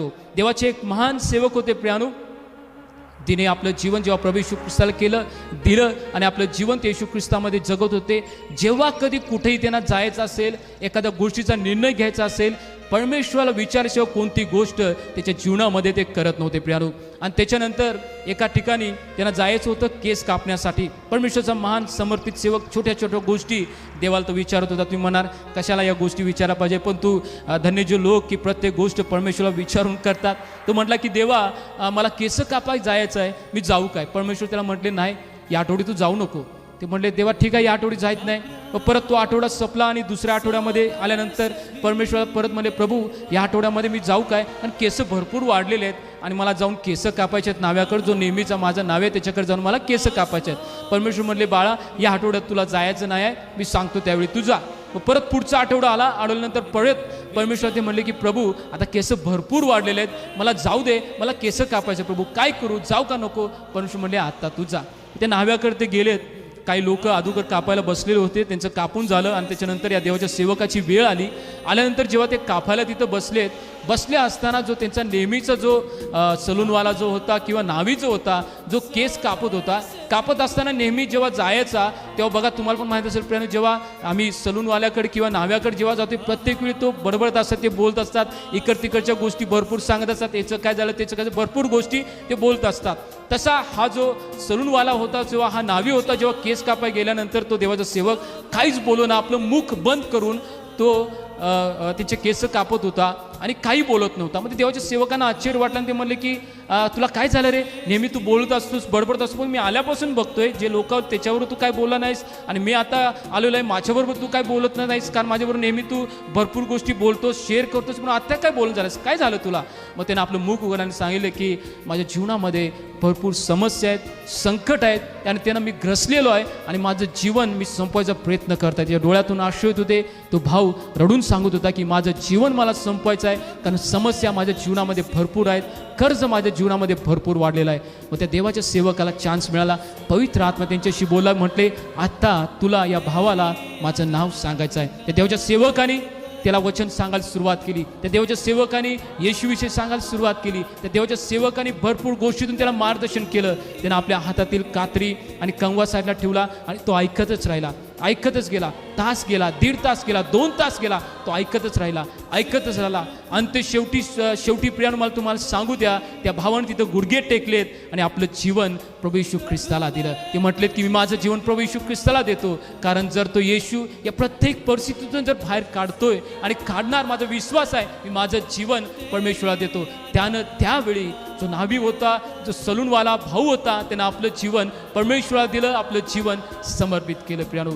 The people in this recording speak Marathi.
लागतो देवाचे एक महान सेवक होते प्रियाणू तिने आपलं जीवन जेव्हा प्रभू येशू ख्रिस्ताला केलं दिलं आणि आपलं जीवन ते येशू ख्रिस्तामध्ये जगत होते जेव्हा कधी कुठेही त्यांना जायचं असेल एखाद्या गोष्टीचा निर्णय घ्यायचा असेल परमेश्वराला विचारशिवाय कोणती गोष्ट त्याच्या जीवनामध्ये ते करत नव्हते प्रियारू आणि त्याच्यानंतर एका ठिकाणी त्यांना जायचं होतं केस कापण्यासाठी. परमेश्वरचा महान समर्पित सेवक छोट्या छोट्या गोष्टी देवाला तो विचारत होता. तुम्ही म्हणाल कशाला या गोष्टी विचारा पाहिजे? पण तू धन्य जे लोक की प्रत्येक गोष्ट परमेश्वराला विचारून करतात. तो म्हटला की देवा मला केस कापाय जायचं आहे मी जाऊ काय? परमेश्वर त्याला म्हटले नाही या आठवडी तू जाऊ नको. ते म्हणले देवा ठीक आहे या आठवडी जायत नाही. व परत तो आठवडा संपला आणि दुसऱ्या आठवड्यामध्ये आल्यानंतर परमेश्वराला परत म्हणले प्रभू या आठवड्यामध्ये मी जाऊ काय? आणि केस भरपूर वाढलेले आहेत आणि मला जाऊन केस कापायचे आहेत. नाव्याकडे जो नेहमीचा माझा नावे आहे त्याच्याकडे जाऊन मला केस कापायचे आहेत. परमेश्वर म्हणले बाळा या आठवड्यात तुला जायचं नाही आहे. मी सांगतो त्यावेळी तू जा. मग परत पुढचा आठवडा आला आठवल्यानंतर परत परमेश्वर ते म्हणले की प्रभू आता केस भरपूर वाढलेले आहेत. मला जाऊ दे मला केस कापायचे प्रभू काय करू? जाऊ का नको? परमेश्वर म्हणले आत्ता तू जा. त्या नाव्याकडे ते गेलेत. काही लोक अगोदर कापायला बसलेले होते त्यांचं कापून झालं आणि त्याच्यानंतर या देवाच्या सेवकाची वेळ आली. आल्यानंतर जेव्हा ते कापायला तिथं बसलेत बसले असताना जो त्यांचा नेहमीचा जो सलूनवाला जो होता किंवा नावी जो होता जो केस कापत होता कापत असताना नेहमी जेव्हा जायचा तेव्हा बघा तुम्हाला पण माहीत असेल प्रियानो जेव्हा आम्ही सलूनवाल्याकडे किंवा न्हाव्याकडे जेव्हा जातो प्रत्येक वेळी तो बडबडत असतात ते बोलत असतात. इकड तिकडच्या गोष्टी भरपूर सांगत असतात. याचं काय झालं त्याचं काय भरपूर गोष्टी ते बोलत असतात. तसा हा जो सलूनवाला होता जेव्हा हा नावी होता जेव्हा केस कापाय गेल्यानंतर तो देवाचा सेवक काहीच बोलू ना आपलं मुख बंद करून तो तिचे त्याचे केस कापत होता आणि काही बोलत नव्हता. मग ते देवाच्या सेवकांना आश्चर्य वाटलं आणि ते म्हणले की तुला काय झालं रे? नेहमी तू बोलत असतोस बडबडत असतो पण मी आल्यापासून बघतोय जे लोक त्याच्यावर तू काय बोलला नाहीस आणि मी आता आलेलो आहे माझ्याबरोबर तू काय बोलत नाहीस कारण माझ्याबरोबर नेहमी तू भरपूर गोष्टी बोलतोस शेअर करतोस पण आता काय बोलत झालंस? काय झालं तुला? मग त्यानं आपलं मुख उघडलं आणि सांगितलं की माझ्या जीवनामध्ये भरपूर समस्या आहेत संकट आहेत आणि त्यांना मी ग्रसलेलो आहे आणि माझं जीवन मी संपवायचा प्रयत्न करत आहे त्याच्या डोळ्यातून आश्रयत होते तो भाऊ रडून सांगत होता की माझं जीवन मला संपवायचं आहे कारण समस्या माझ्या जीवनामध्ये भरपूर आहेत कर्ज माझ्या जीवनामध्ये भरपूर वाढलेलं आहे. मग त्या देवाच्या सेवकाला चान्स मिळाला. पवित्र आत्मा त्यांच्याशी बोला म्हटले आत्ता तुला या भावाला माझं नाव सांगायचं आहे. त्या देवाच्या सेवकाने त्याला वचन सांगायला सुरुवात केली. त्या देवाच्या सेवकाने येशूविषयी सांगायला सुरुवात केली. त्या देवाच्या सेवकाने भरपूर गोष्टीतून त्याला मार्गदर्शन केलं. त्यानं आपल्या हातातील कात्री आणि कंगवा साईडला ठेवला आणि तो ऐकतच राहिला. ऐकतच गेला तास गेला दीड तास गेला दोन तास गेला तो ऐकतच राहिला ऐकतच राहिला. आणि ते शेवटी शेवटी प्रियान मला तुम्हाला सांगू द्या त्या भावानं तिथं गुडघे टेकलेत आणि आपलं जीवन प्रभू येशू ख्रिस्ताला दिलं. ते म्हटलेत की मी माझं जीवन प्रभू येशू ख्रिस्ताला देतो कारण जर तो येशू या प्रत्येक परिस्थितीतून जर बाहेर काढतोय आणि काढणार माझा विश्वास आहे मी माझं जीवन परमेश्वराला देतो. त्यानं त्यावेळी जो नावी होता जो सलूनवाला भाऊ होता त्यानं आपलं जीवन परमेश्वराला दिलं आपलं जीवन समर्पित केलं प्रियानो.